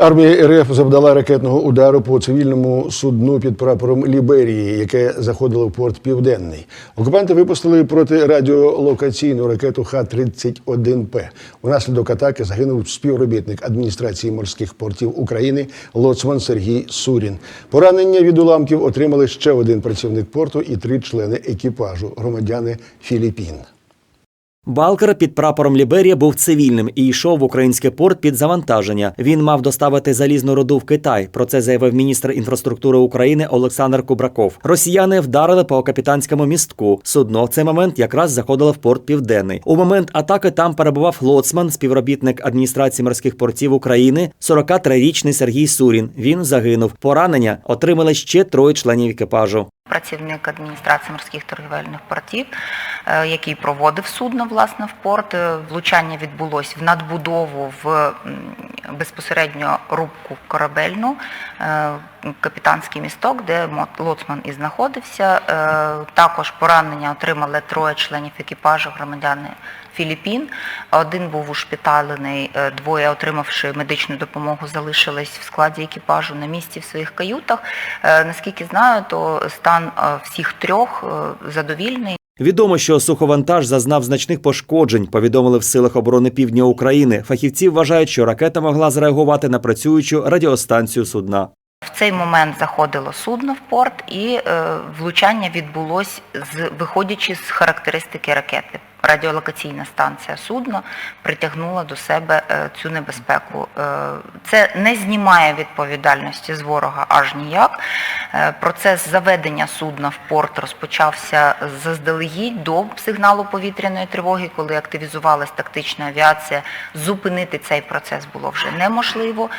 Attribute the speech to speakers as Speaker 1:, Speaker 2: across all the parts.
Speaker 1: Армія РФ завдала ракетного удару по цивільному судну під прапором Ліберії, яке заходило в порт Південний. Окупанти випустили протирадіолокаційну ракету Х-31П. Унаслідок атаки загинув співробітник адміністрації морських портів України лоцман Сергій Сурін. Поранення від уламків отримали ще один працівник порту і три члени екіпажу громадяни Філіппін.
Speaker 2: Балкер під прапором Ліберія був цивільним і йшов в український порт під завантаження. Він мав доставити залізну руду в Китай. Про це заявив міністр інфраструктури України Олександр Кубраков. Росіяни вдарили по капітанському містку. Судно в цей момент якраз заходило в порт Південний. У момент атаки там перебував лоцман, співробітник адміністрації морських портів України, 43-річний Сергій Сурін. Він загинув. Поранення отримали ще троє членів екіпажу.
Speaker 3: Працівник адміністрації морських торгівельних портів, е, який проводив судно власне в порт. Е, Влучання відбулось в надбудову в безпосередньо рубку корабельну, е, капітанський місток, де лоцман і знаходився. Також поранення отримали троє членів екіпажу громадяни Філіппін. Один був ушпиталений, е, двоє, отримавши медичну допомогу, залишились в складі екіпажу на місці в своїх каютах. Е, Наскільки знаю, то стан е, всіх трьох задовільний.
Speaker 2: Відомо, що суховантаж зазнав значних пошкоджень. Повідомили в силах оборони Півдня України. Фахівці вважають, що ракета могла зреагувати на працюючу радіостанцію судна.
Speaker 3: В цей момент заходило судно в порт, і влучання відбулось з виходячи з характеристики ракети. Радіолокаційна станція судна притягнула до себе е, цю небезпеку. Е, це не знімає відповідальності з ворога аж ніяк. Е, процес заведення судна в порт розпочався заздалегідь до сигналу повітряної тривоги, коли активізувалась тактична авіація. Зупинити цей процес було вже неможливо.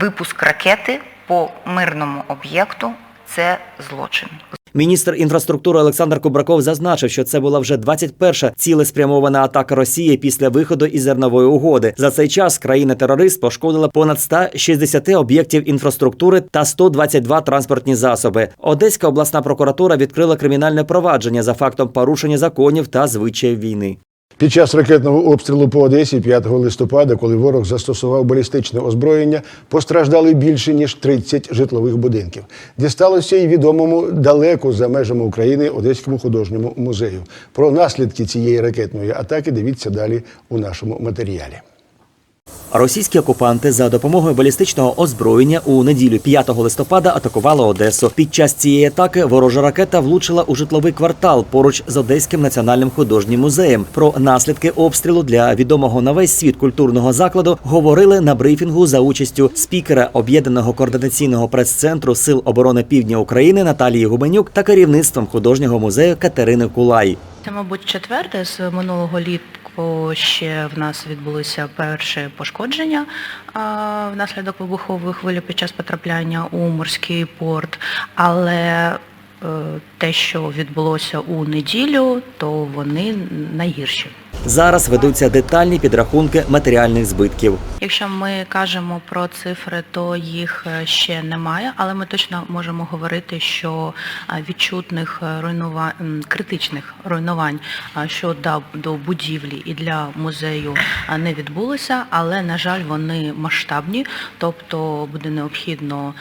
Speaker 3: Випуск ракети по мирному об'єкту це злочин.
Speaker 2: Міністр інфраструктури Олександр Кубраков зазначив, що це була вже 21-ша цілеспрямована атака Росії після виходу із зернової угоди. За цей час країна-терорист пошкодила понад 160 об'єктів інфраструктури та 122 транспортні засоби. Одеська обласна прокуратура відкрила кримінальне провадження за фактом порушення законів та звичаїв війни.
Speaker 1: Під час ракетного обстрілу по Одесі 5 листопада, коли ворог застосував балістичне озброєння, постраждали більше ніж 30 житлових будинків. Дісталося й відомому далеко за межами України Одеському художньому музею. Про наслідки цієї ракетної атаки дивіться далі у нашому матеріалі.
Speaker 2: Російські окупанти за допомогою балістичного озброєння у неділю 5 листопада атакували Одесу. Під час цієї атаки ворожа ракета влучила у житловий квартал поруч з Одеським національним художнім музеєм. Про наслідки обстрілу для відомого на весь світ культурного закладу говорили на брифінгу за участю спікера об'єднаного координаційного прес-центру Сил оборони Півдня України Наталії Гуменюк та керівництвом художнього музею Катерини Кулай.
Speaker 4: Це, мабуть, четверте з минулого літку ще в нас відбулися перші пошкодження внаслідок вибухової хвилі під час потрапляння у морський порт. Але те, що відбулося у неділю, то вони найгірші.
Speaker 2: Зараз ведуться детальні підрахунки матеріальних збитків.
Speaker 4: Якщо ми кажемо про цифри, то їх е, ще немає, але ми точно можемо говорити, що відчутних е, руйнувань, критичних руйнувань щодо до будівлі і для музею не відбулося, але на жаль, вони масштабні, тобто буде необхідно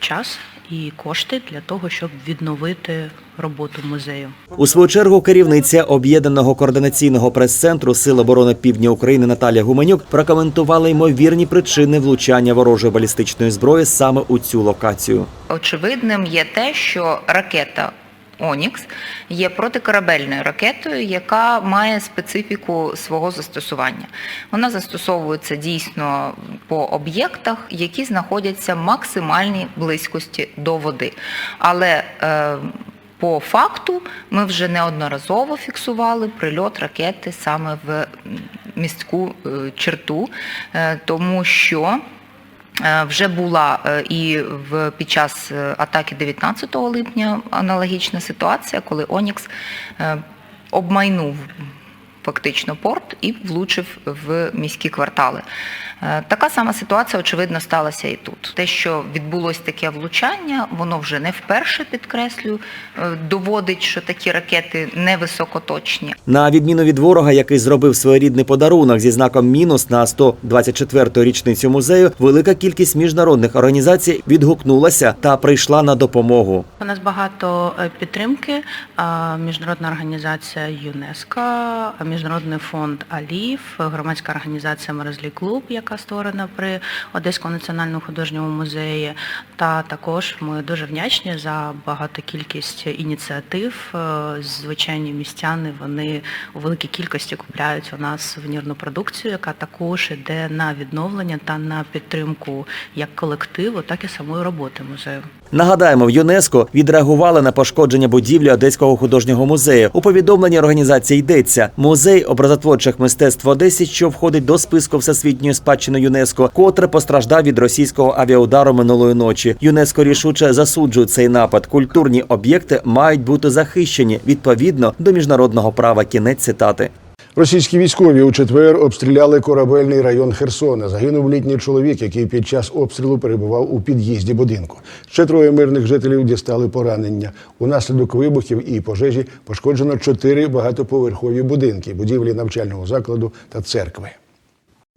Speaker 4: час і кошти для того, щоб відновити роботу музею.
Speaker 2: У свою чергу керівниця об'єднаного координаційного прес-центру Сил оборони Півдня України Наталія Гуменюк прокоментувала ймовірні причини влучання ворожої балістичної зброї саме у цю локацію.
Speaker 3: Очевидним є те, що ракета Онікс є протикорабельною ракетою, яка має специфіку свого застосування. Вона застосовується дійсно по об'єктах, які знаходяться в максимальній близькості до води. Але е, по факту ми вже неодноразово фіксували прильот ракети саме в м, міську е, черту, е, тому що Вже була е, і в під час е, атаки 19 липня аналогічна ситуація, коли Онікс е, обмайнув фактично порт і влучив в міські квартали. Е, Така сама ситуація, очевидно, сталася і тут. Те, що відбулось таке влучання, воно вже не вперше підкреслю, е, доводить, що такі ракети невисокоточні.
Speaker 2: На відміну від ворога, який зробив своєрідний подарунок зі знаком мінус на 124-ту річницю музею, велика кількість міжнародних організацій відгукнулася та прийшла на допомогу.
Speaker 4: У нас багато е, підтримки. Міжнародна організація ЮНЕСКО, Міжнародний фонд Алів, громадська організація Мерезлі Клуб, яка створена при Одеському національному художньому музеї. Та також ми дуже вдячні за багату кількість ініціатив. Е, Звичайні містяни вони у великій кількості купляють у нас сувенірну продукцію, яка також іде на відновлення та на підтримку як колективу, так і самої роботи музею.
Speaker 2: Нагадаємо, в ЮНЕСКО відреагували на пошкодження будівлі Одеського художнього музею. У повідомленні організації йдеться музей образотворчих мистецтв Одесі, що входить до списку всесвітньої спадщини ЮНЕСКО, котре постраждав від російського авіаудару минулої ночі. ЮНЕСКО рішуче засуджує цей напад. Культурні об'єкти мають бути захищені відповідно до міжнародного права. Кінець цитати.
Speaker 1: Російські військові у четвер обстріляли корабельний район Херсона. Загинув літній чоловік, який під час обстрілу перебував у під'їзді будинку. Ще троє мирних жителів дістали поранення. Унаслідок вибухів і пожежі пошкоджено чотири багатоповерхові будинки, будівлі навчального закладу та церкви.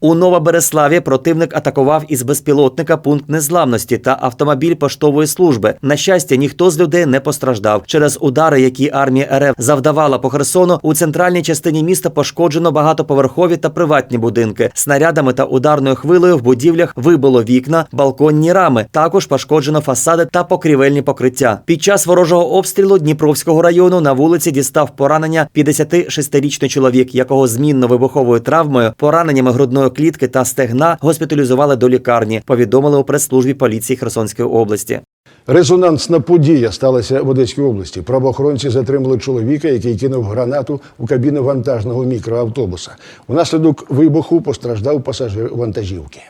Speaker 2: У Новобереславі противник атакував із безпілотника пункт незламності та автомобіль поштової служби. На щастя, ніхто з людей не постраждав. Через удари, які армія РФ завдавала по Херсону, у центральній частині міста пошкоджено багатоповерхові та приватні будинки. Снарядами та ударною хвилею в будівлях вибило вікна, балконні рами. Також пошкоджено фасади та покрівельні покриття. Під час ворожого обстрілу Дніпровського району на вулиці дістав поранення 56-річний чоловік, якого змінно вибуховою травмою, пораненнями грудної клітки та стегна госпіталізували до лікарні. Повідомили у прес-службі поліції Херсонської області.
Speaker 1: Резонансна подія сталася в Одеській області. Правоохоронці затримали чоловіка, який кинув гранату у кабіну вантажного мікроавтобуса. Унаслідок вибуху постраждав пасажир вантажівки.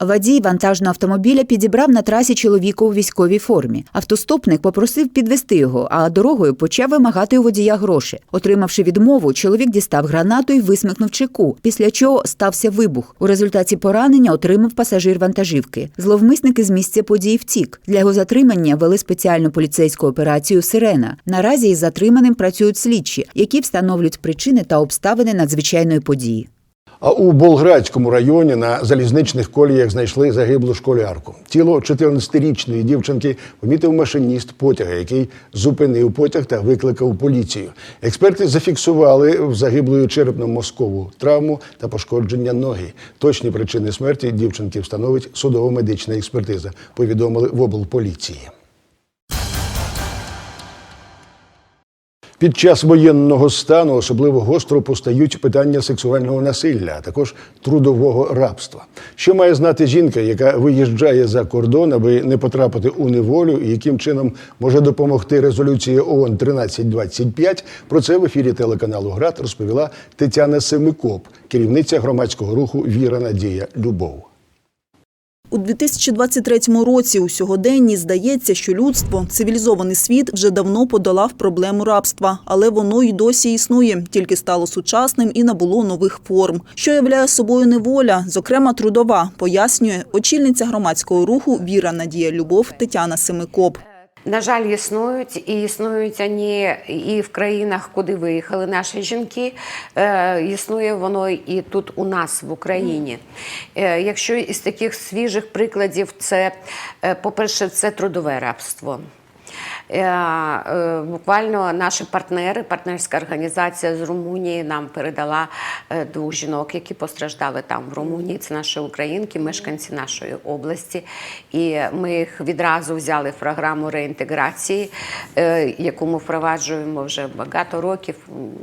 Speaker 5: Водій вантажного автомобіля підібрав на трасі чоловіка у військовій формі. Автостопник попросив підвести його, а дорогою почав вимагати у водія гроші. Отримавши відмову, чоловік дістав гранату і висмикнув чеку, після чого стався вибух. У результаті поранення отримав пасажир вантажівки. Зловмисники з місця події втік. Для його затримання вели спеціальну поліцейську операцію Сирена. Наразі із затриманим працюють слідчі, які встановлюють причини та обставини надзвичайної події.
Speaker 1: А у Болградському районі на залізничних коліях знайшли загиблу школярку. Тіло 14-річної дівчинки помітив машиніст потяга, який зупинив потяг та викликав поліцію. Експерти зафіксували в загиблої черепно-мозкову травму та пошкодження ноги. Точні причини смерті дівчинки встановить судово-медична експертиза. Повідомили в облполіції. Під час воєнного стану особливо гостро постають питання сексуального насилля, а також трудового рабства. Що має знати жінка, яка виїжджає за кордон, аби не потрапити у неволю, і яким чином може допомогти резолюція ООН 1325? Про це в ефірі телеканалу ГРАД розповіла Тетяна Семикоп, керівниця громадського руху Віра Надія Любов.
Speaker 6: У 2023 році у сьогоденні здається, що людство, цивілізований світ вже давно подолав проблему рабства, але воно й досі існує, тільки стало сучасним і набуло нових форм. Що являє собою неволя, зокрема трудова, пояснює очільниця громадського руху Віра Надія Любов Тетяна Семикоп.
Speaker 7: На жаль, існують і існують вони і в країнах, куди виїхали наші жінки. Е, існує воно і тут у нас в Україні. Е, якщо із таких свіжих прикладів, це, е, по-перше, це трудове рабство. Е, е, Буквально наші партнери, партнерська організація з Румунії нам передала е, двох жінок, які постраждали там в Румунії. Це наші українки, мешканці нашої області. І ми їх відразу взяли в програму реінтеграції, яку ми впроваджуємо вже багато років,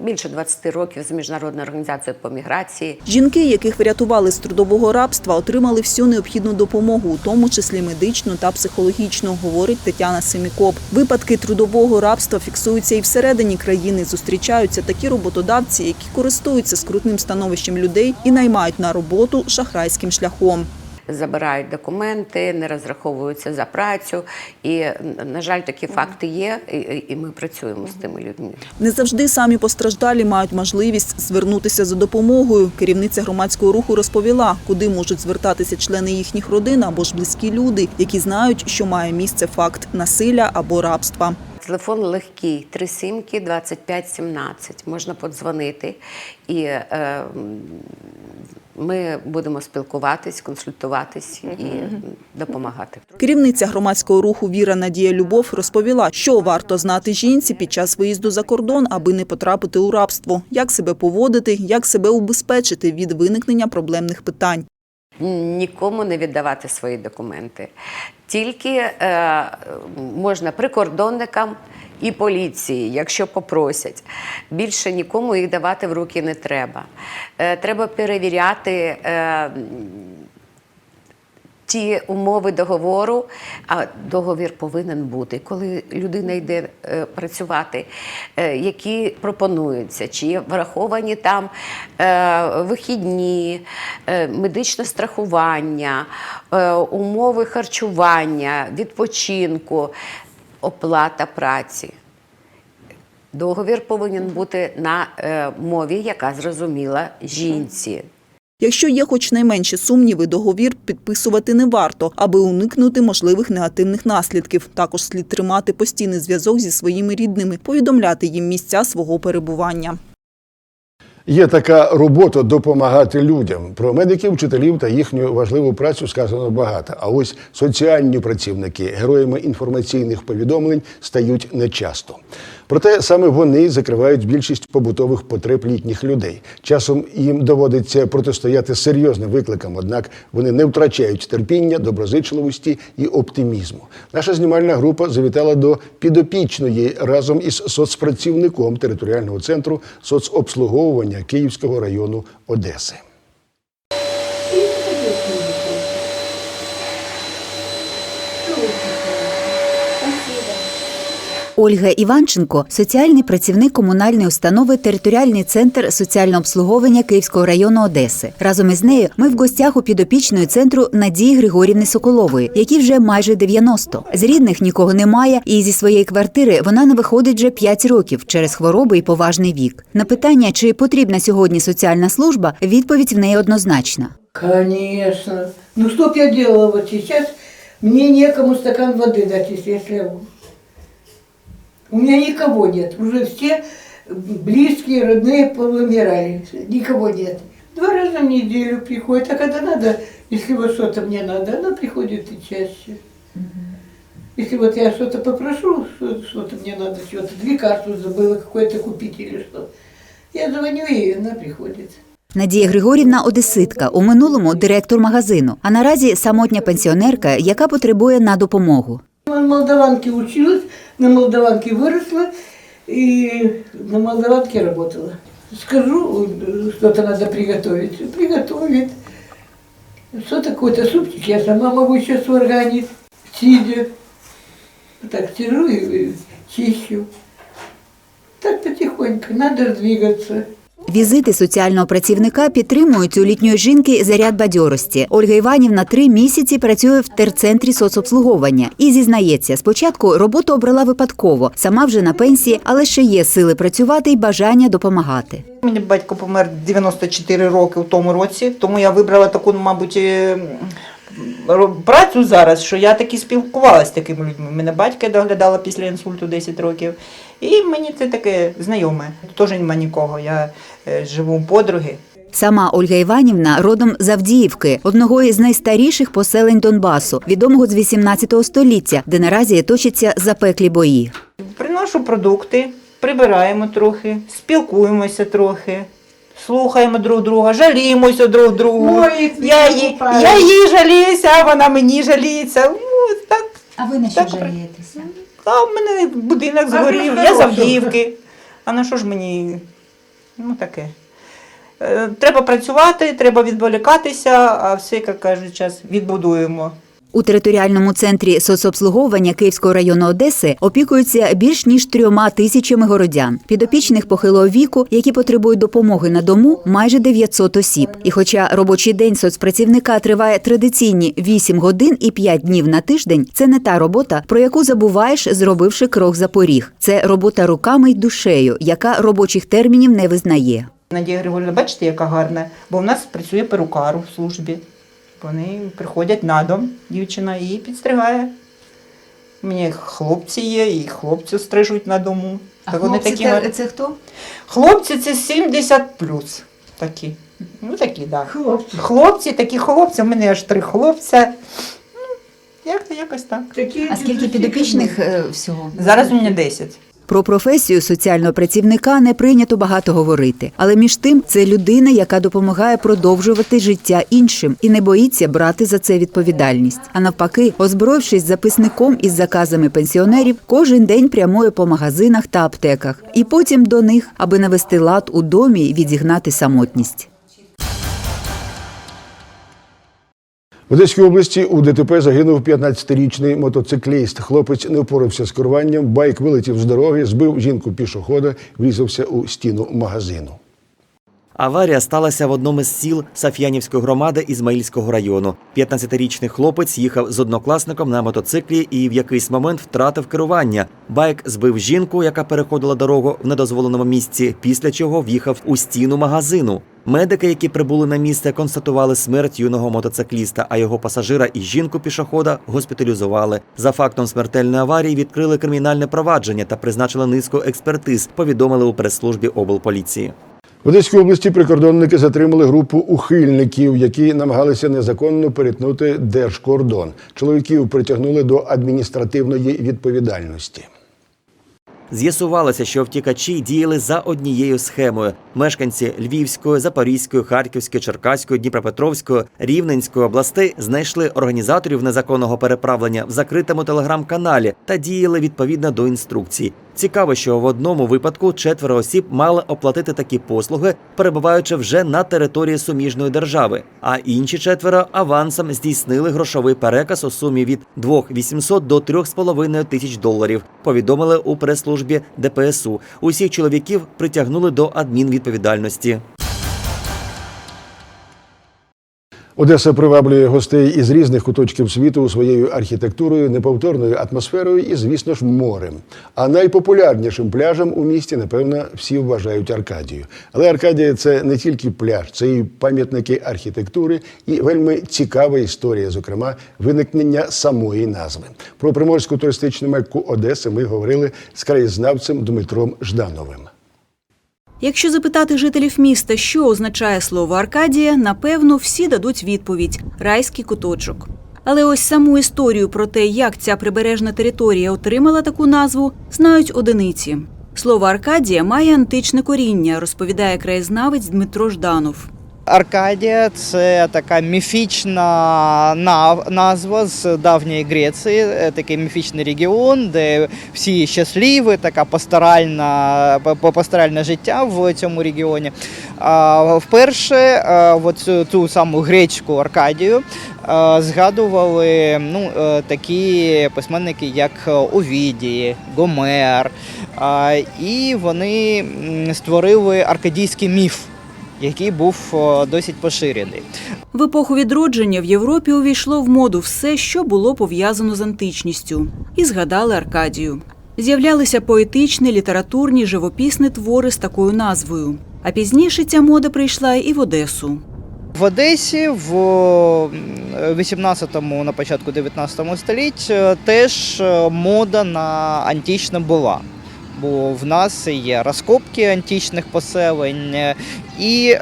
Speaker 7: більше 20 років з міжнародною організацією по міграції.
Speaker 6: Жінки, яких врятували з трудового рабства, отримали всю необхідну допомогу, у тому числі медичну та психологічну, говорить Тетяна Семікоп. Випадки трудового рабства фіксуються і всередині країни. Зустрічаються такі роботодавці, які користуються скрутним становищем людей і наймають на роботу шахрайським шляхом.
Speaker 7: Забирають документи, не розраховуються за працю. І, на жаль, такі факти є, і- ми працюємо з тими людьми.
Speaker 6: Не завжди самі постраждалі мають можливість звернутися за допомогою. Керівниця громадського руху розповіла, куди можуть звертатися члени їхніх родин або ж близькі люди, які знають, що має місце факт насилля або рабства.
Speaker 7: Телефон легкий, три сімки 25 17. Можна подзвонити і е, ми будемо спілкуватись, консультуватись і допомагати.
Speaker 6: Керівниця громадського руху Віра Надія Любов розповіла, що варто знати жінці під час виїзду за кордон, аби не потрапити у рабство, як себе поводити, як себе убезпечити від виникнення проблемних питань.
Speaker 7: Нікому не віддавати свої документи. Тільки е, можна прикордонникам і поліції, якщо попросять. Більше нікому їх давати в руки не треба. Е, треба перевіряти. Е, Ті умови договору, а договір повинен бути, коли людина йде е, працювати, е, які пропонуються, чи враховані там е, вихідні, е, медичне страхування, е, умови харчування, відпочинку, оплата праці. Договір повинен бути на е, мові, яка зрозуміла жінці.
Speaker 6: Якщо є хоч найменші сумніви, договір підписувати не варто, аби уникнути можливих негативних наслідків. Також слід тримати постійний зв'язок зі своїми рідними, повідомляти їм місця свого перебування.
Speaker 1: Є така робота допомагати людям. Про медиків, вчителів та їхню важливу працю сказано багато. А ось соціальні працівники героями інформаційних повідомлень стають нечасто. Проте саме вони закривають більшість побутових потреб літніх людей. Часом їм доводиться протистояти серйозним викликам, однак вони не втрачають терпіння, доброзичливості і оптимізму. Наша знімальна група завітала до підопічної разом із соцпрацівником територіального центру соцобслуговування Київського району Одеси.
Speaker 5: Ольга Іванченко, соціальний працівник комунальної установи Територіальний центр соціального обслуговування Київського району Одеси. Разом із нею ми в гостях у підопічної центру Надії Григорівни Соколової, якій вже майже 90. З рідних нікого немає, і зі своєї квартири вона не виходить вже 5 років через хвороби і поважний вік. На питання, чи потрібна сьогодні соціальна служба, відповідь в неї однозначна.
Speaker 8: Конечно. Ну что б я делала вот сейчас? Мне некому стакан воды дать, если я. У меня никого нет. Уже все близкие, родные повымирали. Никого нет. Два раза в неделю приходит, а когда надо, если вот что-то мне надо, она приходит и чаще. Если вот я что-то попрошу, что- что-то мне надо, что-то, лекарство забыла какое-то купить или что, я звоню ей, и она приходит.
Speaker 5: Надія Григорівна одеситка, у минулому директор магазину, а наразі самотня пенсіонерка, яка потребує на допомогу.
Speaker 8: На молдаванке училась, На молдаванке выросла и на молдаванке работала. Скажу, что-то надо приготовить, приготовит. Что такое-то супчик, я сама могу сейчас сварганить, сидя. Так сижу и чищу. Так потихоньку, надо двигаться.
Speaker 5: Візити соціального працівника підтримують у літньої жінки заряд бадьорості. Ольга Іванівна три місяці працює в терцентрі соцобслуговування і зізнається, спочатку роботу обрала випадково, сама вже на пенсії, але ще є сили працювати і бажання допомагати.
Speaker 9: Мені батько помер 94 роки в тому році, тому я вибрала таку, мабуть, е, працю зараз, що я таки спілкувалася з такими людьми. Мене батька доглядала після інсульту 10 років. І мені це таке знайоме. Теж нема нікого. Я е, живу у подруги.
Speaker 5: Сама Ольга Іванівна родом з Авдіївки, одного із найстаріших поселень Донбасу, відомого з 18 століття, де наразі точаться запеклі бої.
Speaker 9: Приношу продукти, прибираємо трохи, спілкуємося трохи. Слухаємо друг друга, жаліємося друг другу.
Speaker 8: Ой,
Speaker 9: я, їй, я їй жаліюся, а вона мені жаліється. Ну, так,
Speaker 5: А ви на
Speaker 9: що Так.
Speaker 5: жалієтеся?
Speaker 9: Та в мене будинок згорів,
Speaker 8: що
Speaker 9: я з? Авдіївки. А на що ж мені? Ну таке. Е, Треба працювати, треба відволікатися, а все, як кажуть, час відбудуємо.
Speaker 5: У територіальному центрі соцобслуговування Київського району Одеси опікуються більш ніж трьома тисячами городян. Підопічних похилого віку, які потребують допомоги на дому, майже 900 осіб. І хоча робочий день соцпрацівника триває традиційні 8 годин і 5 днів на тиждень, це не та робота, про яку забуваєш, зробивши крок за поріг. Це робота руками й душею, яка робочих термінів не визнає.
Speaker 9: Надія Григорівна, бачите, яка гарна, бо в нас працює перукар у службі. Вони приходять на дом, дівчина, і підстригає. У мене хлопці є, і хлопці стрижуть на дому. Так вони такі гарні.
Speaker 5: це хто?
Speaker 9: Хлопці це 70 плюс. Такі. Ну такі, так. Да.
Speaker 8: Хлопці.
Speaker 9: Хлопці, такі хлопці, у мене аж три хлопця. Ну, як, якось так.
Speaker 8: Такі
Speaker 5: А скільки підопічних е, всього?
Speaker 9: Зараз у мене 10.
Speaker 5: Про професію соціального працівника не прийнято багато говорити, але між тим це людина, яка допомагає продовжувати життя іншим і не боїться брати за це відповідальність. А навпаки, озброївшись записником із заказами пенсіонерів, кожен день прямує по магазинах та аптеках, і потім до них, аби навести лад у домі і відігнати самотність.
Speaker 1: В Одеській області у ДТП загинув 15-річний мотоцикліст. Хлопець не впорався з керуванням, байк вилетів з дороги, збив жінку пішохода, врізався у стіну магазину.
Speaker 2: Аварія сталася в одному з сіл Саф'янівської громади Ізмаїльського району. 15-річний хлопець їхав з однокласником на мотоциклі і в якийсь момент втратив керування. Байк збив жінку, яка переходила дорогу в недозволеному місці, після чого в'їхав у стіну магазину. Медики, які прибули на місце, констатували смерть юного мотоцикліста, а його пасажира і жінку пішохода госпіталізували. За фактом смертельної аварії відкрили кримінальне провадження та призначили низку експертиз. Повідомили у прес-службі облполіції.
Speaker 1: В Одеській області прикордонники затримали групу ухильників, які намагалися незаконно перетнути держкордон. Чоловіків притягнули до адміністративної відповідальності.
Speaker 2: З'ясувалося, що втікачі діяли за однією схемою. Мешканці Львівської, Запорізької, Харківської, Черкаської, Дніпропетровської, Рівненської областей знайшли організаторів незаконного переправлення в закритому телеграм-каналі та діяли відповідно до інструкцій. Цікаво, що в одному випадку четверо осіб мали оплатити такі послуги, перебуваючи вже на території суміжної держави. А інші четверо авансом здійснили грошовий переказ у сумі від 2800 до 3,5 тисяч доларів. Повідомили у прес-службі ДПСУ. Усіх чоловіків притягнули до адмінвідповідальності.
Speaker 1: Одеса приваблює гостей із різних куточків світу своєю архітектурою, неповторною атмосферою і, звісно ж, морем. А найпопулярнішим пляжем у місті, напевно, всі вважають Аркадію. Але Аркадія це не тільки пляж, це і пам'ятники архітектури, і вельми цікава історія, зокрема, виникнення самої назви. Про приморську туристичну мекку Одеси ми говорили з краєзнавцем Дмитром Ждановим.
Speaker 10: Якщо запитати жителів міста, що означає слово Аркадія, напевно, всі дадуть відповідь райський куточок. Але ось саму історію про те, як ця прибережна територія отримала таку назву, знають одиниці. Слово Аркадія має античне коріння, розповідає краєзнавець Дмитро Жданов.
Speaker 11: Аркадія це така міфічна назва з давньої Греції, е, такий міфічний регіон, де всі щасливі, така пасторальна, пасторальне життя в цьому регіоні. Вперше е, цю, ту саму грецьку Аркадію е, згадували ну, такі письменники, як Овідій, Гомер. І вони створили аркадійський міф який був досить поширений.
Speaker 10: В епоху відродження в Європі увійшло в моду все, що було пов'язано з античністю, і згадали Аркадію. З'являлися поетичні, літературні, живописні твори з такою назвою. А пізніше ця мода прийшла і в Одесу.
Speaker 11: В Одесі в 18-му, на початку 19 століття теж е, мода на античне була. Бо в нас є розкопки античних поселень, е, і е,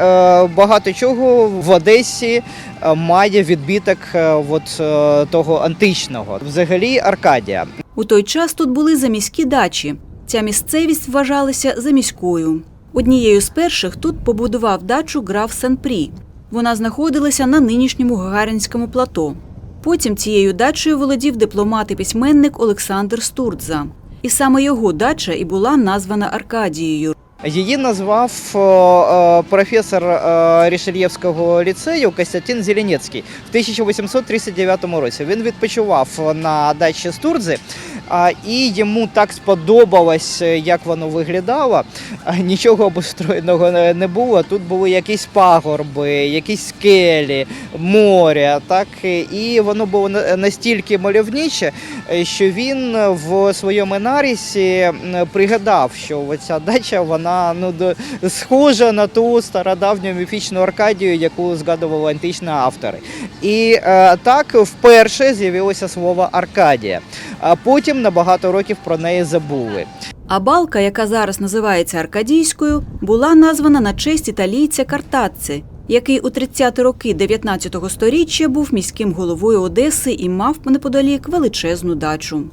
Speaker 11: багато чого в Одесі е, має відбиток е, от, того античного. Взагалі Аркадія.
Speaker 10: У той час тут були заміські дачі. Ця місцевість вважалася заміською. Однією з перших тут побудував дачу граф Санпрі. Вона знаходилася на нинішньому Гагаринському плато. Потім цією дачею володів дипломат і письменник Олександр Стурдза. І саме його дача і була названа Аркадією.
Speaker 11: Її назвав професор Рішельєвського ліцею Костянтин Зеленецький в 1839 році. Він відпочивав на дачі Стурдзи, і йому так сподобалось, е, як воно виглядало. Нічого обустроєного не- було. Тут були якісь пагорби, якісь скелі, море. Так і воно було настільки мальовниче, е, що він в своєму нарісі пригадав, що оця дача вона ну схожа на ту стародавню міфічну Аркадію, яку згадували античні автори. І е, так вперше з'явилося слово Аркадія. А потім на багато років про неї забули.
Speaker 10: А балка, яка зараз називається Аркадійською, була названа на честь італійця Картацци, який у 30-ті роки 19-го сторіччя був міським головою Одеси і мав неподалік величезну дачу.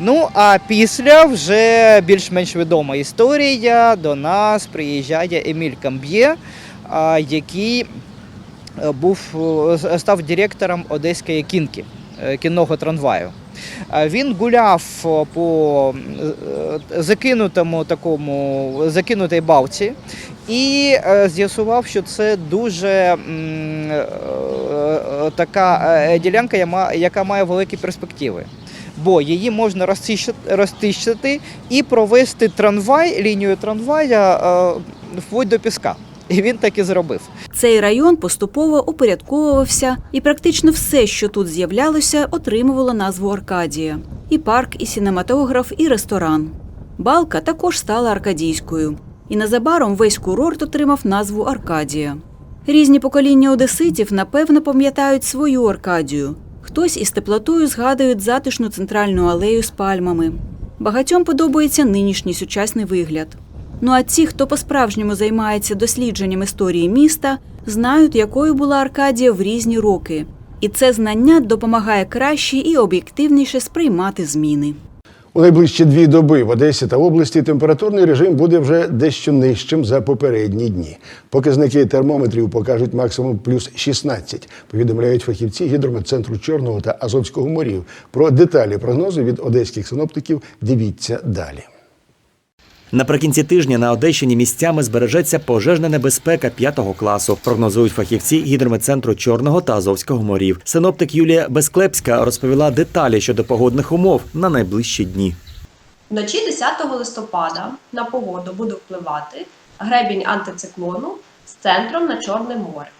Speaker 11: Ну а після вже більш-менш відома історія. До нас приїжджає Еміль Камб'є, який е, був е, став директором одеської кінки кінного трамваю. Він гуляв е, по е, закинутому такому закинутій балці і е, з'ясував, що це дуже е, е, така е, ділянка, яка має великі перспективи бо її можна розтищити, і провести трамвай, лінію трамвая е, вплоть до піска. І він так і зробив.
Speaker 10: Цей район поступово упорядковувався, і практично все, що тут з'являлося, отримувало назву Аркадія: і парк, і сінематограф, і ресторан. Балка також стала аркадійською, і незабаром весь курорт отримав назву Аркадія. Різні покоління одеситів напевно пам'ятають свою Аркадію. Хтось із теплотою згадують затишну центральну алею з пальмами. Багатьом подобається нинішній сучасний вигляд. Ну а ті, хто по-справжньому займається дослідженням історії міста, знають, якою була Аркадія в різні роки. І це знання допомагає краще і об'єктивніше сприймати зміни.
Speaker 1: У найближчі дві доби в Одесі та області температурний режим буде вже дещо нижчим за попередні дні. Показники термометрів покажуть максимум плюс 16, повідомляють фахівці гідрометцентру Чорного та Азовського морів. Про деталі прогнозу від одеських синоптиків дивіться далі.
Speaker 2: Наприкінці тижня на Одещині місцями збережеться пожежна небезпека п'ятого класу. Прогнозують фахівці гідрометцентру Чорного та Азовського морів. Синоптик Юлія Безклепська розповіла деталі щодо погодних умов на найближчі дні.
Speaker 12: Вночі 10 листопада на погоду буде впливати гребінь антициклону з центром на Чорне море.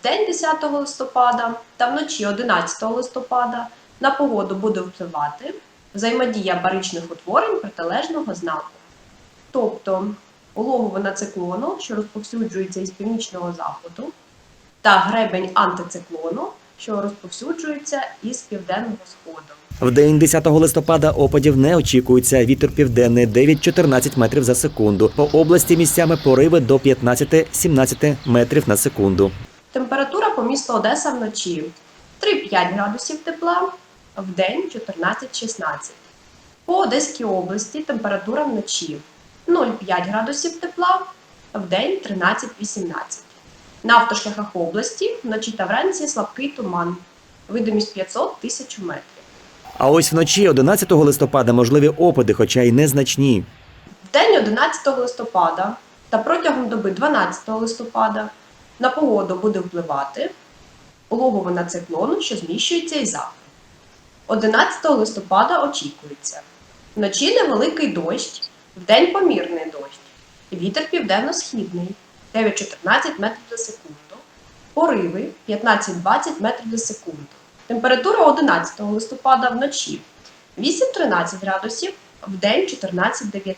Speaker 12: В день 10 листопада та вночі 11 листопада на погоду буде впливати взаємодія баричних утворень протилежного знаку. Тобто улоговина циклону, що розповсюджується із північного заходу, та гребень антициклону, що розповсюджується із південного сходу.
Speaker 2: В день 10 листопада опадів не очікується. Вітер південний 9-14 метрів за секунду. По області місцями пориви до 15-17 метрів на секунду.
Speaker 12: Температура по місту Одеса вночі 3-5 градусів тепла, в день 14-16. По Одеській області температура вночі 0,5 градусів тепла, в день 13-18. На автошляхах області вночі та вранці слабкий туман. Видимість 500 тисяч метрів.
Speaker 2: А ось вночі 11 листопада можливі опади, хоча й незначні.
Speaker 12: В день 11 листопада та протягом доби 12 листопада на погоду буде впливати улоговина циклону, що зміщується із заходу. 11 листопада очікується вночі невеликий дощ, вдень помірний дощ, вітер південно-східний 9-14 метрів за секунду, пориви 15-20 метрів за секунду. Температура 11 листопада вночі 8-13 градусів, вдень 14-19.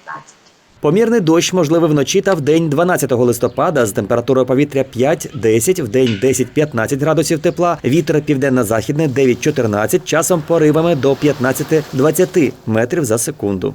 Speaker 2: Помірний дощ можливий вночі та в день 12 листопада з температурою повітря 5-10, в день 10-15 градусів тепла, вітер південно-західний 9-14, часом поривами до 15-20 метрів за секунду.